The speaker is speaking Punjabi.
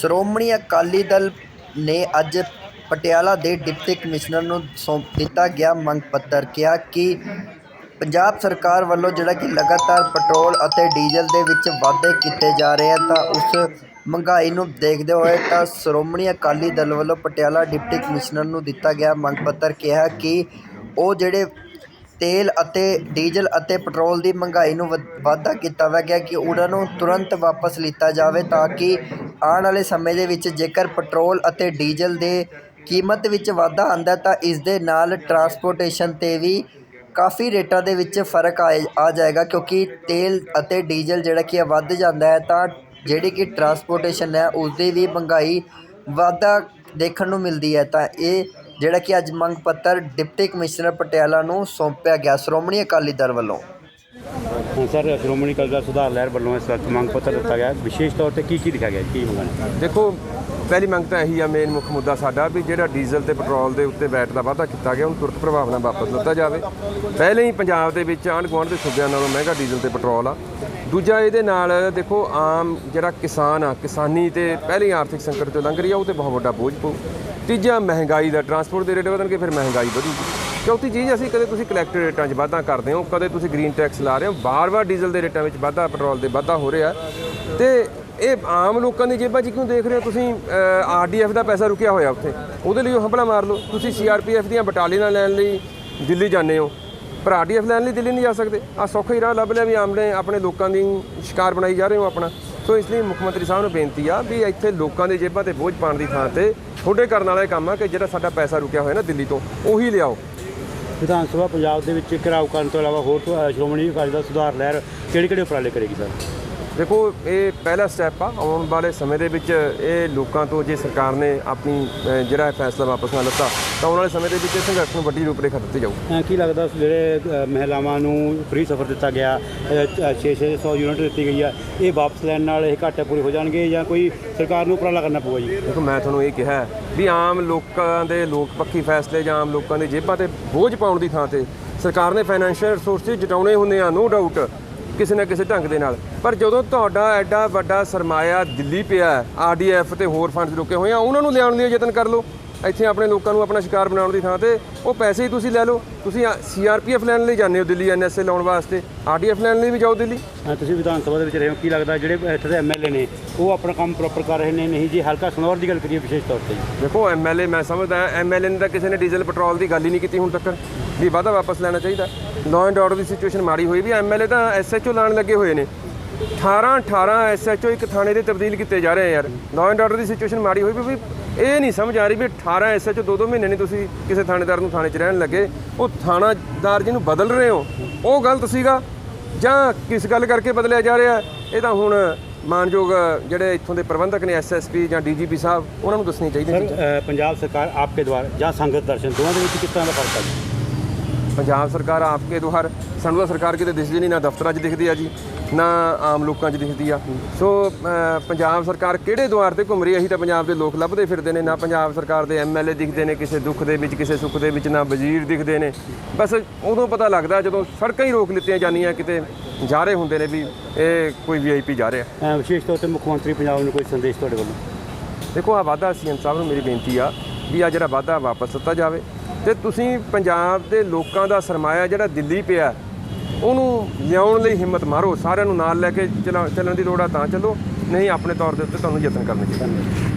ਸ਼੍ਰੋਮਣੀ ਅਕਾਲੀ ਦਲ ਨੇ ਅੱਜ ਪਟਿਆਲਾ ਦੇ ਡਿਪਟੀ ਕਮਿਸ਼ਨਰ ਨੂੰ ਸੌਂਪ ਦਿੱਤਾ ਗਿਆ ਮੰਗ ਪੱਤਰ, ਕਿਹਾ ਕਿ ਪੰਜਾਬ ਸਰਕਾਰ ਵੱਲੋਂ ਜਿਹੜਾ ਕਿ ਲਗਾਤਾਰ ਪੈਟਰੋਲ ਅਤੇ ਡੀਜ਼ਲ ਦੇ ਵਿੱਚ ਵਾਧੇ ਕੀਤੇ ਜਾ ਰਹੇ ਆ, ਤਾਂ ਉਸ ਮਹਿੰਗਾਈ ਨੂੰ ਦੇਖਦੇ ਹੋਏ ਤਾਂ ਸ਼੍ਰੋਮਣੀ ਅਕਾਲੀ ਦਲ ਵੱਲੋਂ ਪਟਿਆਲਾ ਡਿਪਟੀ ਕਮਿਸ਼ਨਰ ਨੂੰ ਦਿੱਤਾ ਗਿਆ ਮੰਗ ਪੱਤਰ, ਕਿਹਾ ਕਿ ਉਹ ਜਿਹੜੇ ਤੇਲ ਅਤੇ ਡੀਜ਼ਲ ਅਤੇ ਪੈਟਰੋਲ ਦੀ ਮਹਿੰਗਾਈ ਨੂੰ ਵਧ- ਵਾਧਾ ਕੀਤਾ ਵਾ ਗਿਆ ਕਿ ਉਹਨਾਂ ਨੂੰ ਤੁਰੰਤ ਵਾਪਸ ਲਿੱਤਾ ਜਾਵੇ ਤਾਂ ਕਿ ਆਉਣ ਵਾਲੇ ਸਮੇਂ ਦੇ ਵਿੱਚ ਜੇਕਰ ਪੈਟਰੋਲ ਅਤੇ ਡੀਜ਼ਲ ਦੇ ਕੀਮਤ ਵਿੱਚ ਵਾਧਾ ਆਉਂਦਾ ਤਾਂ ਇਸ ਦੇ ਨਾਲ ਟਰਾਂਸਪੋਰਟੇਸ਼ਨ ਤੇ ਵੀ ਕਾਫੀ ਰੇਟਾਂ ਦੇ ਵਿੱਚ ਫ਼ਰਕ ਆਏ ਆ ਜਾਏਗਾ, ਕਿਉਂਕਿ ਤੇਲ ਅਤੇ ਡੀਜ਼ਲ ਜਿਹੜਾ ਕਿ ਵੱਧ ਜਾਂਦਾ ਹੈ, ਤਾਂ ਜਿਹੜੀ ਕਿ ਟਰਾਂਸਪੋਰਟੇਸ਼ਨ ਹੈ, ਉਸ ਦੀ ਵੀ ਮਹਿੰਗਾਈ ਵਾਧਾ ਦੇਖਣ ਨੂੰ ਮਿਲਦੀ ਹੈ। ਤਾਂ ਇਹ ਜਿਹੜਾ ਕਿ ਅੱਜ ਮੰਗ ਪੱਤਰ ਡਿਪਟੀ ਕਮਿਸ਼ਨਰ ਪਟਿਆਲਾ ਨੂੰ ਸੌਂਪਿਆ ਗਿਆ। ਸ਼੍ਰੋਮਣੀ ਅਕਾਲੀ ਦਲ ਵੱਲੋਂ ਹੁਣ ਸਰ, ਸ਼੍ਰੋਮਣੀ ਅਕਾਲੀ ਦਲ ਸੁਧਾਰ ਲਹਿਰ ਵੱਲੋਂ ਇਸ ਵਕਤ ਮੰਗ ਪੱਤਰ ਦਿੱਤਾ ਗਿਆ। ਵਿਸ਼ੇਸ਼ ਤੌਰ ਤੇ ਕੀ ਕੀ ਲਿਖਿਆ ਗਿਆ ਕੀ ਮੰਗਣਾ ਦੇਖੋ, ਪਹਿਲੀ ਮੰਗ ਤਾਂ ਇਹੀ ਆ ਮੇਨ ਮੁੱਖ ਮੁੱਦਾ ਸਾਡਾ ਵੀ ਜਿਹੜਾ ਡੀਜ਼ਲ ਤੇ ਪੈਟਰੋਲ ਦੇ ਉੱਤੇ ਵੈਟ ਦਾ ਵਾਧਾ ਕੀਤਾ ਗਿਆ, ਉਹਨੂੰ ਤੁਰੰਤ ਪ੍ਰਭਾਵ ਨਾਲ ਵਾਪਸ ਲਿੱਤਾ ਜਾਵੇ। ਪਹਿਲੇ ਹੀ ਪੰਜਾਬ ਦੇ ਵਿੱਚ ਆਂਢ ਗੁਆਂਢ ਦੇ ਸੂਬਿਆਂ ਨਾਲੋਂ ਮਹਿੰਗਾ ਡੀਜ਼ਲ ਤੇ ਪੈਟਰੋਲ ਆ। ਦੂਜਾ ਇਹਦੇ ਨਾਲ, ਦੇਖੋ, ਆਮ ਜਿਹੜਾ ਕਿਸਾਨ ਆ, ਕਿਸਾਨੀ ਤੇ ਪਹਿਲੇ ਹੀ ਆਰਥਿਕ ਸੰਕਟ ਤੋਂ ਲੰਘ ਰਹੀ ਆ, ਉਹ ਤੇ ਬਹੁਤ ਵੱਡਾ ਬੋਝ ਪਊ। ਤੀਜਾ, ਮਹਿੰਗਾਈ ਦਾ, ਟਰਾਂਸਪੋਰਟ ਦੇ ਰੇਟ ਵਧਣਗੇ, ਫਿਰ ਮਹਿੰਗਾਈ ਵਧੂਗੀ। ਚੌਥੀ ਚੀਜ਼, ਅਸੀਂ ਕਦੇ ਤੁਸੀਂ ਕਲੈਕਟਰ ਰੇਟਾਂ 'ਚ ਵਾਧਾ ਕਰਦੇ ਹੋ, ਕਦੇ ਤੁਸੀਂ ਗ੍ਰੀਨ ਟੈਕਸ ਲਾ ਰਹੇ ਹੋ ਬਾਰ-ਬਾਰ ਡੀਜ਼ਲ ਦੇ ਰੇਟਾਂ ਵਿੱਚ ਵਾਧਾ ਪੈਟਰੋਲ ਦੇ ਵਾਧਾ ਹੋ ਰਿਹਾ। ਤੇ ਇਹ ਆਮ ਲੋਕਾਂ ਦੀ ਜੇਬਾਂ 'ਚ ਕਿਉਂ ਦੇਖ ਰਹੇ ਹੋ ਤੁਸੀਂ? ਆਰਡੀਐਫ ਦਾ ਪੈਸਾ ਰੁਕਿਆ ਹੋਇਆ ਉੱਥੇ। ਉਹਦੇ ਲਈ ਉਹ ਹੰਭਲਾ ਮਾਰ ਲਓ। ਤੁਸੀਂ ਸੀਆਰਪੀਐਫ ਦੀਆਂ ਬਟਾਲੀਆਂ ਲੈਣ ਲਈ ਦਿੱਲੀ ਜਾਂਦੇ ਹੋ। ਪਰ ਆਰਡੀਐਫ ਲੈਣ ਲਈ ਦਿੱਲੀ ਨਹੀਂ ਜਾ ਸਕਦੇ। ਆ ਸੌਖਾ ਹੀ ਰਾਹ ਲੱਭ ਲਿਆ ਵੀ ਆਮਨੇ ਆਪਣੇ ਲੋਕਾਂ ਦੀ ਸ਼ਿਕਾਰ ਬਣਾਈ ਜਾ ਰਹੇ ਹੋ ਆਪਣਾ। ਸੋ ਇਸ ਲਈ ਮੁੱਖ ਮੰਤਰੀ ਸਾਹਿਬ ਨੂੰ ਬੇਨਤੀ ਆ ਵੀ ਇੱਥੇ ਲੋਕਾਂ ਦੇ ਜੇਬਾਂ ਤੇ ਬੋਝ ਪਾਉਣ ਦੀ ਥਾਂ ਤੇ ਤੁਹਾਡੇ ਕਰਨ ਵਾਲਾ ਇਹ ਕੰਮ ਆ ਕਿ ਜਿਹੜਾ ਸਾਡਾ ਪੈਸਾ ਰੁਕਿਆ ਹੋਇਆ ਨਾ ਦਿੱਲੀ ਤੋਂ, ਉਹੀ ਲਿਆਓ। ਵਿਧਾਨ ਸਭਾ ਪੰਜਾਬ ਦੇ ਵਿੱਚ ਘਿਰਾਓ ਕਰਨ ਤੋਂ ਇਲਾਵਾ ਹੋਰ ਸ਼੍ਰੋਮਣੀ ਅਕਾਲੀ ਦਲ ਸੁਧਾਰ ਲਹਿਰ ਕਿਹੜੇ ਕਿਹੜੇ ਉਪਰਾਲੇ ਕਰੇਗੀ, ਸਰ? ਦੇਖੋ ਇਹ ਪਹਿਲਾ ਸਟੈਪ ਆ। ਆਉਣ ਵਾਲੇ ਸਮੇਂ ਦੇ ਵਿੱਚ ਇਹ ਲੋਕਾਂ ਤੋਂ ਜੇ ਸਰਕਾਰ ਨੇ ਆਪਣੀ ਜਿਹੜਾ ਫੈਸਲਾ ਵਾਪਸ ਨਾ ਲਿੱਤਾ ਤਾਂ ਆਉਣ ਵਾਲੇ ਸਮੇਂ ਦੇ ਵਿੱਚ ਇਹ ਸੰਘਰਸ਼ ਨੂੰ ਵੱਡੀ ਰੂਪਰੇਖਾ ਦਿੱਤੀ ਜਾਊ ਕੀ ਲੱਗਦਾ ਜਿਹੜੇ ਮਹਿਲਾਵਾਂ ਨੂੰ ਫ੍ਰੀ ਸਫ਼ਰ ਦਿੱਤਾ ਗਿਆ 6-600 ਯੂਨਿਟ ਦਿੱਤੀ ਗਈ ਆ ਇਹ ਵਾਪਸ ਲੈਣ ਨਾਲ ਇਹ ਘਾਟੇ ਪੂਰੇ ਹੋ ਜਾਣਗੇ ਜਾਂ ਕੋਈ ਸਰਕਾਰ ਨੂੰ ਉਪਰਾਲਾ ਕਰਨਾ ਪਊਗਾ ਜੀ? ਦੇਖੋ ਮੈਂ ਤੁਹਾਨੂੰ ਇਹ ਕਿਹਾ ਵੀ ਆਮ ਲੋਕਾਂ ਦੇ ਲੋਕ ਪੱਖੀ ਫੈਸਲੇ ਜਾਂ ਆਮ ਲੋਕਾਂ ਦੇ ਜੇਬਾਂ ਤੇ ਬੋਝ ਪਾਉਣ ਦੀ ਥਾਂ ਤੇ ਸਰਕਾਰ ਨੇ ਫਾਈਨੈਂਸ਼ੀਅਲ ਰਿਸੋਰਸਿਸ ਜਟਾਉਣੇ ਹੁੰਦੇ ਆ ਨੋ ਡਾਊਟ ਕਿਸੇ ਨਾ ਕਿਸੇ ਢੰਗ ਦੇ ਨਾਲ। ਪਰ ਜਦੋਂ ਤੁਹਾਡਾ ਐਡਾ ਵੱਡਾ ਸਰਮਾਇਆ ਦਿੱਲੀ ਪਿਆ ਆਰਡੀਐਫ ਤੇ ਹੋਰ ਫੰਡਸ ਰੁਕੇ ਹੋਏ ਆ ਉਹਨਾਂ ਨੂੰ ਲਿਆਉਣ ਲਈ ਯਤਨ ਕਰ ਲਓ। ਇੱਥੇ ਆਪਣੇ ਲੋਕਾਂ ਨੂੰ ਆਪਣਾ ਸ਼ਿਕਾਰ ਬਣਾਉਣ ਦੀ ਥਾਂ ਤੇ ਉਹ ਪੈਸੇ ਹੀ ਤੁਸੀਂ ਲੈ ਲਓ। ਤੁਸੀਂ ਸੀਆਰਪੀਐਫ ਲੈਣ ਲਈ ਜਾਂਦੇ ਹੋ ਦਿੱਲੀ ਐਨਐਸਏ ਲਾਉਣ ਵਾਸਤੇ। ਆਰਡੀਐਫ ਲੈਣ ਲਈ ਵੀ ਜਾਓ ਦਿੱਲੀ। ਤੁਸੀਂ ਵਿਧਾਨ ਸਭਾ ਦੇ ਵਿੱਚ ਰਹੇ ਹੋ। ਕੀ ਲੱਗਦਾ ਜਿਹੜੇ ਇੱਥੇ ਦੇ ਐਮਐਲਏ ਨੇ ਉਹ ਆਪਣਾ ਕੰਮ ਪ੍ਰੋਪਰ ਕਰ ਰਹੇ ਨੇ? ਨਹੀਂ ਜੀ ਹਲਕਾ ਸਨੌਰ ਦੀ ਗੱਲ ਕਰੀਏ ਵਿਸ਼ੇਸ਼ ਤੌਰ ਤੇ ਦੇਖੋ ਐਮਐਲਏ ਮੈਂ ਸਮਝਦਾ ਐਮਐਲਏ ਨੇ ਤਾਂ ਕਿਸੇ ਨੇ ਡੀਜ਼ਲ ਪੈਟਰੋਲ ਦੀ ਗੱਲ ਹੀ ਨਹੀਂ ਕੀਤੀ ਹੁਣ ਤੱਕ ਵੀ ਵਾਧਾ ਵਾਪਸ ਲੈਣਾ ਚਾਹੀਦਾ। ਲਾਅ ਐਂਡ ਆਰਡਰ ਦੀ ਸਿਚੁਏਸ਼ਨ ਮਾੜੀ ਹੋਈ ਵੀ ਐਮਐਲਏ ਤਾਂ ਐਸਐਚਓ ਲਾਣ ਲੱਗੇ ਹੋਏ ਨੇ। 18 18 ਐਸਐਚਓ ਇੱਕ ਥਾਣੇ ਦੇ ਤਬਦੀਲ ਕੀਤੇ ਜਾ ਰਹੇ ਆ ਯਾਰ। ਲਾਅ ਐਂਡ ਆਰਡਰ ਦੀ ਸਿਚੁਏਸ਼ਨ ਮਾੜੀ ਹੋਈ ਵੀ ਇਹ ਨਹੀਂ ਸਮਝ ਆ ਰਹੀ ਵੀ 18 ਐਸਐਚਓ ਦੋ ਦੋ ਮਹੀਨੇ ਨਹੀਂ ਤੁਸੀਂ ਕਿਸੇ ਥਾਣੇਦਾਰ ਨੂੰ ਥਾਣੇ 'ਚ ਰਹਿਣ ਲੱਗੇ। ਉਹ ਥਾਣਾਦਾਰ ਜਿਹਨੂੰ ਬਦਲ ਰਹੇ ਹੋ ਉਹ ਗਲਤ ਸੀਗਾ। ਜਾਂ ਕਿਸ ਗੱਲ ਕਰਕੇ ਬਦਲਿਆ ਜਾ ਰਿਹਾ? ਇਹ ਤਾਂ ਹੁਣ ਮਾਨਯੋਗ ਜਿਹੜੇ ਇੱਥੋਂ ਦੇ ਪ੍ਰਬੰਧਕ ਨੇ ਐਸਐਸਪੀ ਜਾਂ ਡੀਜੀਪੀ ਸਾਹਿਬ ਉਹਨਾਂ ਨੂੰ ਦੱਸਣੀ ਚਾਹੀਦੀ ਅ, ਪੰਜਾਬ ਸਰਕਾਰ ਆਪਕੇ ਦੁਆਰ ਜਾਂ ਸੰਗਤ ਦਰਸ਼ਨ ਦੋਵਾਂ ਦੇ ਵਿੱਚ ਕਿਸ ਤਰ੍ਹਾਂ ਦਾ ਫ਼ਰਕ ਹੈ? ਜੀ ਪੰਜਾਬ ਸਰਕਾਰ ਆਪਕੇ ਦੁਆਰ ਸਾਨੂੰ ਤਾਂ ਸਰਕਾਰ ਕਿਤੇ ਦਿਖਦੀ ਨਹੀਂ ਨਾ ਦਫ਼ਤਰਾਂ 'ਚ ਦਿਖਦੀ ਆ ਜੀ ਨਾ ਆਮ ਲੋਕਾਂ 'ਚ ਦਿਖਦੀ ਆ। ਸੋ ਪੰਜਾਬ ਸਰਕਾਰ ਕਿਹੜੇ ਦੁਆਰ ਤੇ ਘੁੰਮ ਰਹੀ ਹੈ ਅਸੀਂ ਤਾਂ ਪੰਜਾਬ ਦੇ ਲੋਕ ਲੱਭਦੇ ਫਿਰਦੇ ਨੇ ਨਾ ਪੰਜਾਬ ਸਰਕਾਰ ਦੇ ਐਮਐਲਏ ਦਿਖਦੇ ਨੇ ਕਿਸੇ ਦੁੱਖ ਦੇ ਵਿੱਚ ਕਿਸੇ ਸੁੱਖ ਦੇ ਵਿੱਚ ਨਾ ਵਜ਼ੀਰ ਦਿਖਦੇ ਨੇ। ਬਸ ਉਦੋਂ ਪਤਾ ਲੱਗਦਾ ਜਦੋਂ ਸੜਕਾਂ ਹੀ ਰੋਕ ਲਿੱਤੀਆਂ ਜਾਂਦੀਆਂ ਕਿਤੇ ਜਾ ਰਹੇ ਹੁੰਦੇ ਨੇ ਵੀ ਇਹ ਕੋਈ ਵੀਆਈਪੀ ਜਾ ਰਿਹਾ। ਵਿਸ਼ੇਸ਼ ਤੌਰ ਤੇ ਮੁੱਖ ਮੰਤਰੀ ਪੰਜਾਬ ਨੂੰ ਕੋਈ ਸੰਦੇਸ਼ ਤੁਹਾਡੇ ਵੱਲੋਂ? ਦੇਖੋ ਆ ਵਾਅਦਾ ਸੀਐਮ ਸਾਹਿਬ ਨੂੰ ਮੇਰੀ ਬੇਨਤੀ ਆ ਵੀ ਆ ਜਿਹੜਾ ਵਾਅਦਾ ਵਾਪਸ ਦਿੱਤਾ ਜਾਵੇ ਤੇ ਤੁਸੀਂ ਪੰਜਾਬ ਦੇ ਲੋਕਾਂ ਦਾ ਸਰਮਾਇਆ ਜਿਹੜਾ ਦਿੱਲੀ ਪਿਆ, ਉਹਨੂੰ ਲਿਆਉਣ ਲਈ ਹਿੰਮਤ ਮਾਰੋ, ਸਾਰਿਆਂ ਨੂੰ ਨਾਲ ਲੈ ਕੇ ਚਲਾ- ਚੱਲਣ ਦੀ ਲੋੜ ਆ ਤਾਂ ਚੱਲੋ, ਨਹੀਂ ਆਪਣੇ ਤੌਰ ਦੇ ਉੱਤੇ ਤੁਹਾਨੂੰ ਯਤਨ ਕਰਨੇ ਚਾਹੀਦੇ।